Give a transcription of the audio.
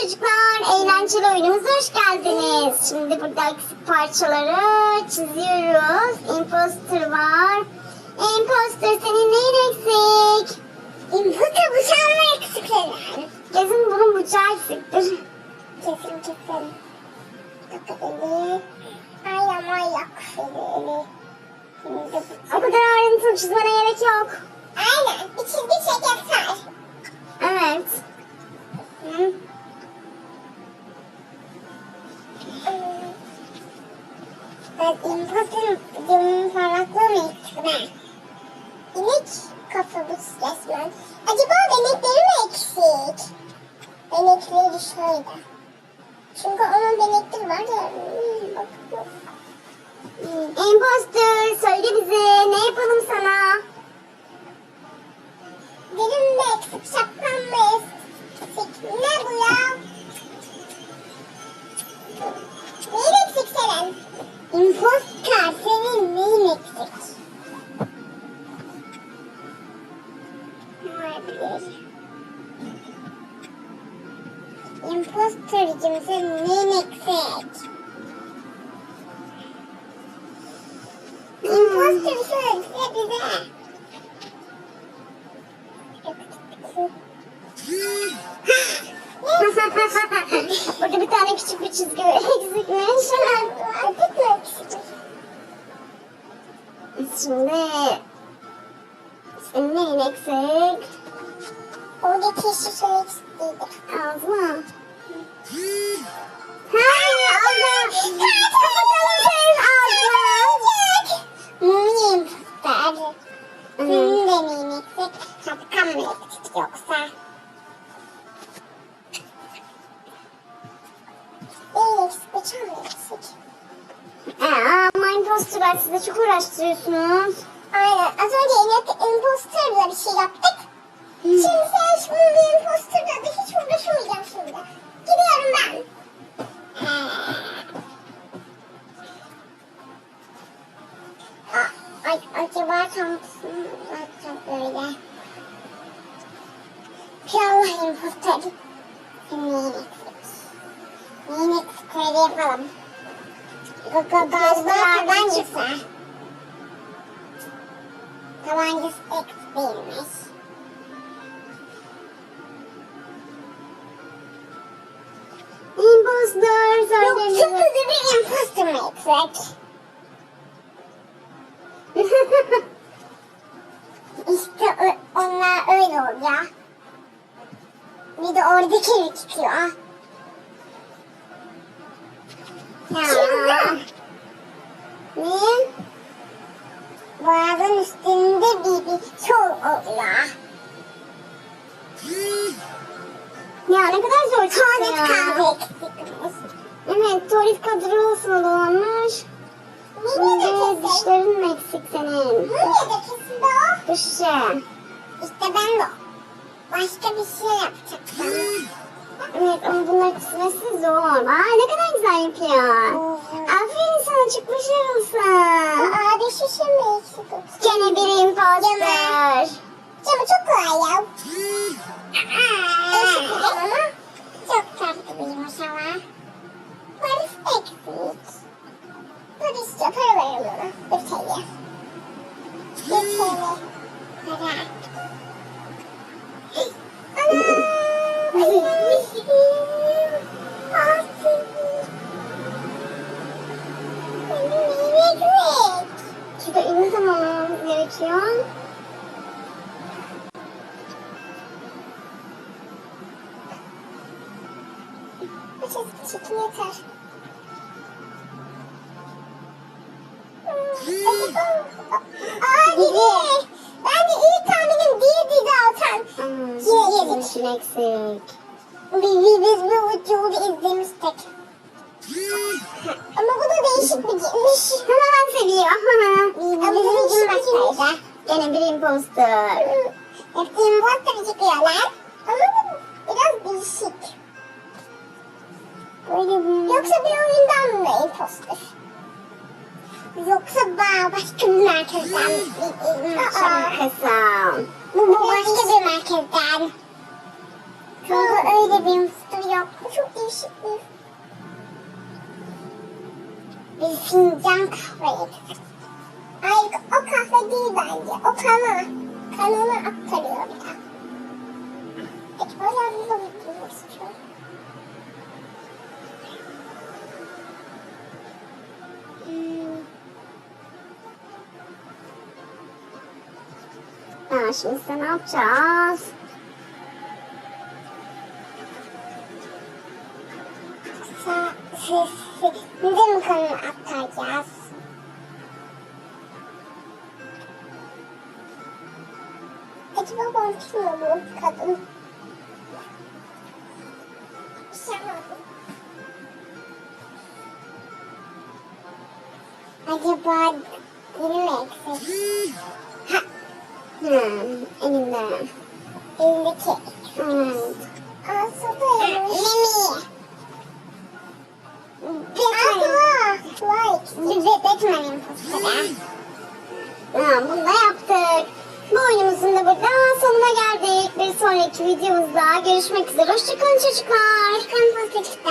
Çocuklar eğlenceli oyunumuza hoş geldiniz. Şimdi burada eksik parçaları çiziyoruz. Imposter var. Imposter senin neyin eksik? Imposter bıçağın mı eksik senin? Kesin bunun bıçağı eksiktir. Kesin kesin. Eli. Ay ama yak eli. Şimdi bu. O kadar ayrıntılı çizmene gerek yok. Aynen. Bir çizgi çek Ben imposter camının parlaklığı mı eksik ben? İnek kafa bu resmen. Acaba benekleri mi eksik? Benekleri şöyle. Çünkü onun benekleri var ya. Imposter söyle bize ne yapalım sana? Benim mi eksik, şapkam mı Impostercım senin neyin eksik? Imposter söyle bize. Burada bir tane küçük bir çizgi eksikmiş. Artık mı eksik? Şimdi neyin eksik? Oradaki şey eksik değildi. Ağzına. Hayır ağzına. Kapatalım senin ağzını. Mumiyim fıstığı. Senin de neyin eksik? Şapkan mı eksik yoksa? Neyin eksik? Bıçağın mı eksik? Ama imposterlar size çok uğraştırıyorsunuz. Aynen. Az önce inek imposterla bir şey yaptık. Sen şimdi acaba tanıtısını mı uzatacak böyle? Piyango imposter. Neyin eksik? Neyin eksik öyle yapalım. Galiba tabancası. Tabancası eksik değilmiş. Imposter Yok söyle çok bize. hızlı bir imposter mı eksik? İşte onlar öyle oluyor. Bir de oradaki çıkıyor. Ya. Niye? Boğazın üstünde bir bir çol oluyor. Ya ne kadar zor Tuvalet çıktı ya. kağıdı eksikmiş. Evet tuvalet kadrosuna dolanmış. Niye de Şimdi kesin? dişlerin mi eksik senin? Niye de kesin de o? Dişçi. İşte ben de. Başka bir şey yapacaktım. Evet ama bunlar çizmesi zor. Aa ne kadar güzel yapıyor. Aferin sana çok başarılısın. Aa dişişim mi eksik? Gene bir imposter. Canım çok kolay ya. Teşekkür Ünlü tamamlamamız gerekiyor. Bu çizgi çekim yeter. Aa Didi. Ben de ilk tahminim değil Didi Altan. Hmm, Yine yedik. için eksik. Biz, bu videoyu izlemiştik. Bu bizim başkaydı. Gene bir imposter. Hepsi imposter çıkıyorlar. Ama bu biraz değişik. Böyle bir... Yoksa bir oyundan mı imposter? Yoksa ba- başka bir merkezden bir bir- Aa, Şakasam. Bu bu başka bir merkezden. Çünkü öyle bir imposter yokmuş fincan kahve yapıyor. Ay o kahve değil bence. O kana. Kanını aktarıyor bir de. Peki böyle bir bakmak istiyorum. Hmm. Ha, şimdi ne yapacağız? Sa mi kanını aktaracağız? Acaba mi bu kadın? Acaba dili mi eksik? Ha, Hmm, elinde. elindeki. Evet. Ha, bunu da yaptık. Bu oyunumuzun da burada sonuna geldik. Bir sonraki videomuzda görüşmek üzere. Hoşçakalın çocuklar. Kan çocuklar.